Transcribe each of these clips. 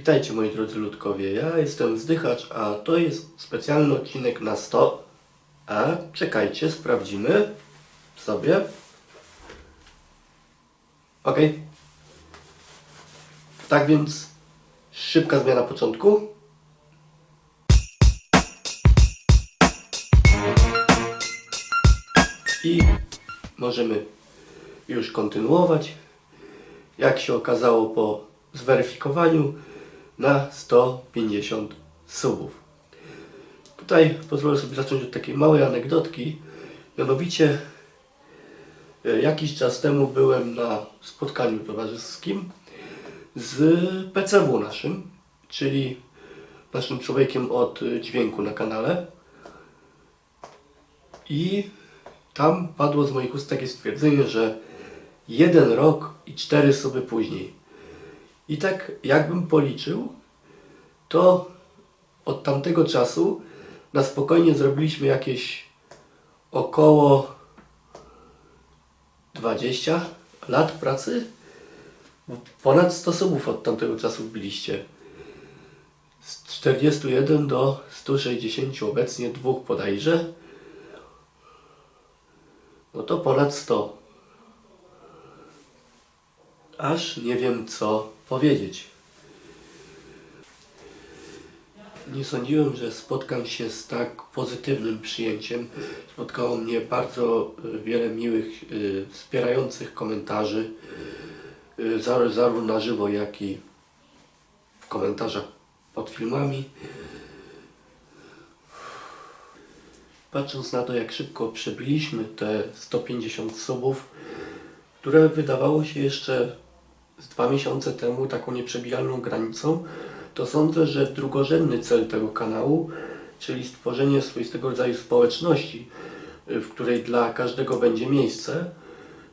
Witajcie moi drodzy ludkowie, ja jestem Zdychacz, a to jest specjalny odcinek na 100. A czekajcie, sprawdzimy sobie. Ok. Tak więc szybka zmiana początku. I możemy już kontynuować. Jak się okazało po zweryfikowaniu na 150 subów. Tutaj pozwolę sobie zacząć od takiej małej anegdotki. Mianowicie e, jakiś czas temu byłem na spotkaniu towarzyskim z PCW naszym, czyli naszym człowiekiem od dźwięku na kanale. I tam padło z moich ust takie stwierdzenie, że jeden rok i cztery suby później. I tak jakbym policzył, to od tamtego czasu na spokojnie zrobiliśmy jakieś około 20 lat pracy. Ponad 100 subów od tamtego czasu wbiliście. Z 41 do 160 obecnie dwóch podajże. No to ponad 100. Aż nie wiem co powiedzieć. Nie sądziłem, że spotkam się z tak pozytywnym przyjęciem. Spotkało mnie bardzo y, wiele miłych, y, wspierających komentarzy, y, zar- zarówno na żywo, jak i w komentarzach pod filmami. Patrząc na to, jak szybko przebiliśmy te 150 subów, które wydawało się jeszcze z dwa miesiące temu taką nieprzebijalną granicą, to sądzę, że drugorzędny cel tego kanału, czyli stworzenie swoistego rodzaju społeczności, y, w której dla każdego będzie miejsce,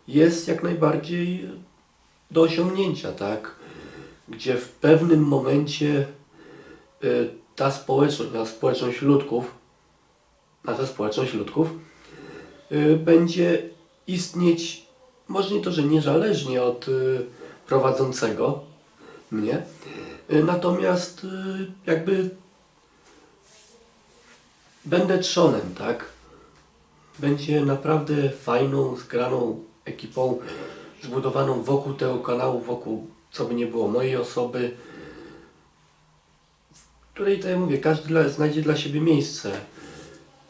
jest jak najbardziej do osiągnięcia, tak? Gdzie w pewnym momencie y, ta społeczność, ta społeczność ludków, a ta społeczność ludków y, będzie istnieć, może nie to, że niezależnie od prowadzącego mnie, natomiast y, jakby będę trzonem, tak? Będzie naprawdę fajną, zgraną ekipą zbudowaną wokół tego kanału, wokół, co by nie było, mojej osoby, w której, tak jak mówię, każdy dla, znajdzie dla siebie miejsce.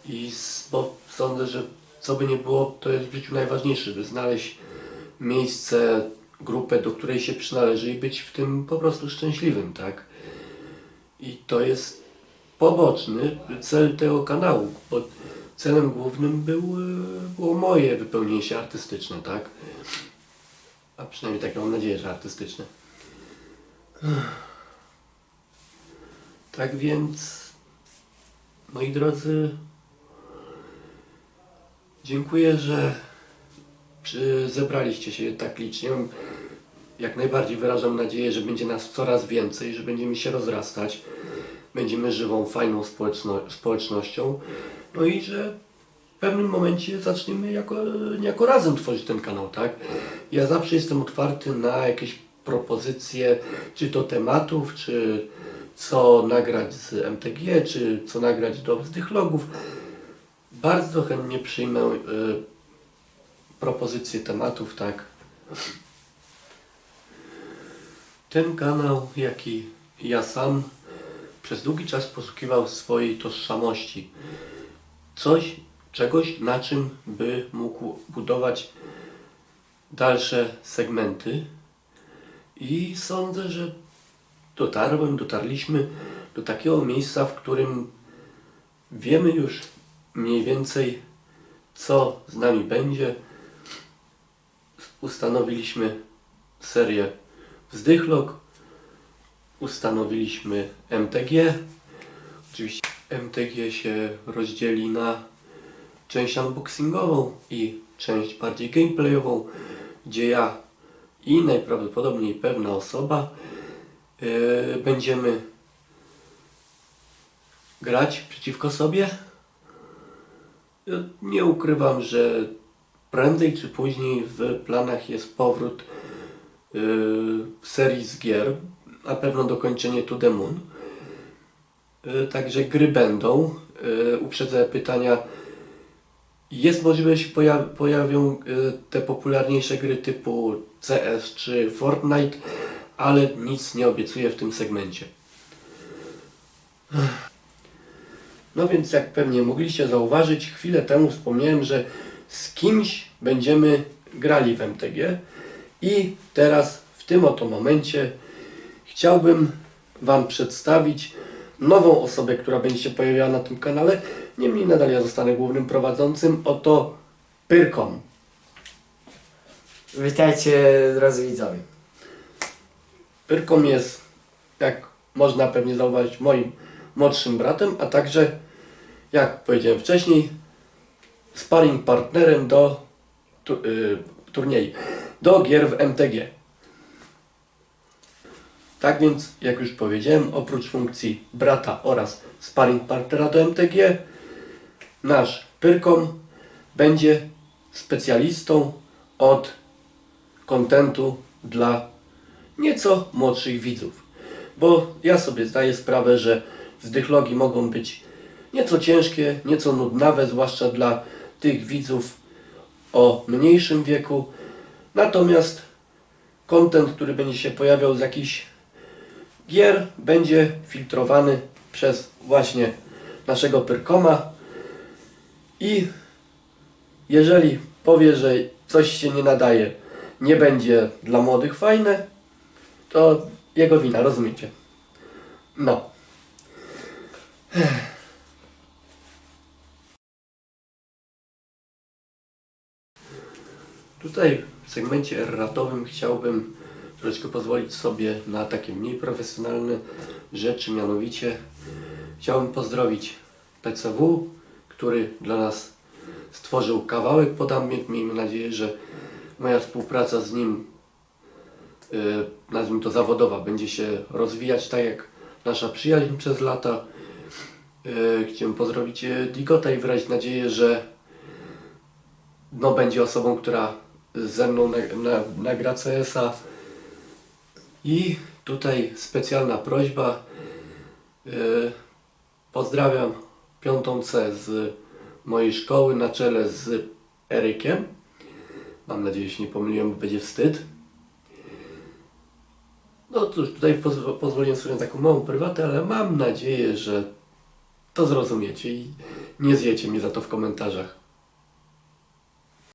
I bo sądzę, że co by nie było, to jest w życiu najważniejsze, by znaleźć miejsce, grupę, do której się przynależy i być w tym po prostu szczęśliwym, tak? I to jest poboczny cel tego kanału, bo celem głównym był, e, było moje wypełnienie się artystyczne, tak? A przynajmniej takie mam nadzieję, że artystyczne. Tak więc, moi drodzy, dziękuję, że przy, zebraliście się tak licznie. Jak najbardziej wyrażam nadzieję, że będzie nas coraz więcej, że będziemy się rozrastać, będziemy żywą, fajną społeczno, społecznością, no i że w pewnym momencie zaczniemy jako, jako razem tworzyć ten kanał, tak? Ja zawsze jestem otwarty na jakieś propozycje, czy to tematów, czy co nagrać z MTG, czy co nagrać do wzdychlogów. Bardzo chętnie przyjmę y, propozycje tematów, tak. Ten kanał, jak i ja sam, przez długi czas poszukiwał swojej tożsamości. Coś, czegoś, na czym by mógł budować dalsze segmenty. I sądzę, że dotarłem, dotarliśmy do takiego miejsca, w którym wiemy już mniej więcej, co z nami będzie. Ustanowiliśmy serię Wzdychlog, ustanowiliśmy MTG. Oczywiście MTG się rozdzieli na część unboxingową i część bardziej gameplayową, gdzie ja i najprawdopodobniej pewna osoba yy, będziemy grać przeciwko sobie. Nie ukrywam, że prędzej czy później w planach jest powrót yy, serii z gier, na pewno dokończenie To The Moon. Y, Także gry będą. Y, Uprzedzę pytania. Jest możliwe, że się poja- pojawią y, te popularniejsze gry typu CS czy Fortnite, ale nic nie obiecuję w tym segmencie. No więc jak pewnie mogliście zauważyć, chwilę temu wspomniałem, że z kimś będziemy grali w MTG i teraz w tym oto momencie chciałbym Wam przedstawić nową osobę, która będzie się pojawiała na tym kanale. Niemniej nadal ja zostanę głównym prowadzącym. Oto Pyrkom. Witajcie drodzy widzowie. Pyrkom jest, jak można pewnie zauważyć, moim młodszym bratem, a także, jak powiedziałem wcześniej, sparring partnerem do tu, y, turniej, do gier w MTG. Tak więc, jak już powiedziałem, oprócz funkcji brata oraz sparring partnera do MTG, nasz Pyrkom będzie specjalistą od kontentu dla nieco młodszych widzów. Bo ja sobie zdaję sprawę, że zdychlogi mogą być nieco ciężkie, nieco nudnawe, zwłaszcza dla tych widzów o mniejszym wieku. Natomiast kontent, który będzie się pojawiał z jakichś gier, będzie filtrowany przez właśnie naszego Pyrkoma. I jeżeli powie, że coś się nie nadaje, nie będzie dla młodych fajne, to jego wina, rozumiecie? No. Tutaj w segmencie ratowym chciałbym troszeczkę pozwolić sobie na takie mniej profesjonalne rzeczy, mianowicie chciałbym pozdrowić PCW, który dla nas stworzył kawałek podamiot. Miejmy nadzieję, że moja współpraca z nim y, nazwijmy to zawodowa, będzie się rozwijać tak jak nasza przyjaźń przez lata. Y, Chciałem pozdrowić y, Digota i wyrazić nadzieję, że no, będzie osobą, która ze mną na, na, nagra CS-a. I tutaj specjalna prośba. Y, Pozdrawiam piątą C z mojej szkoły na czele z Erykiem. Mam nadzieję, że się nie pomyliłem, bo będzie wstyd. No cóż, tutaj pozw- pozwoliłem sobie na taką małą prywatę, ale mam nadzieję, że to zrozumiecie i nie zjecie mnie za to w komentarzach.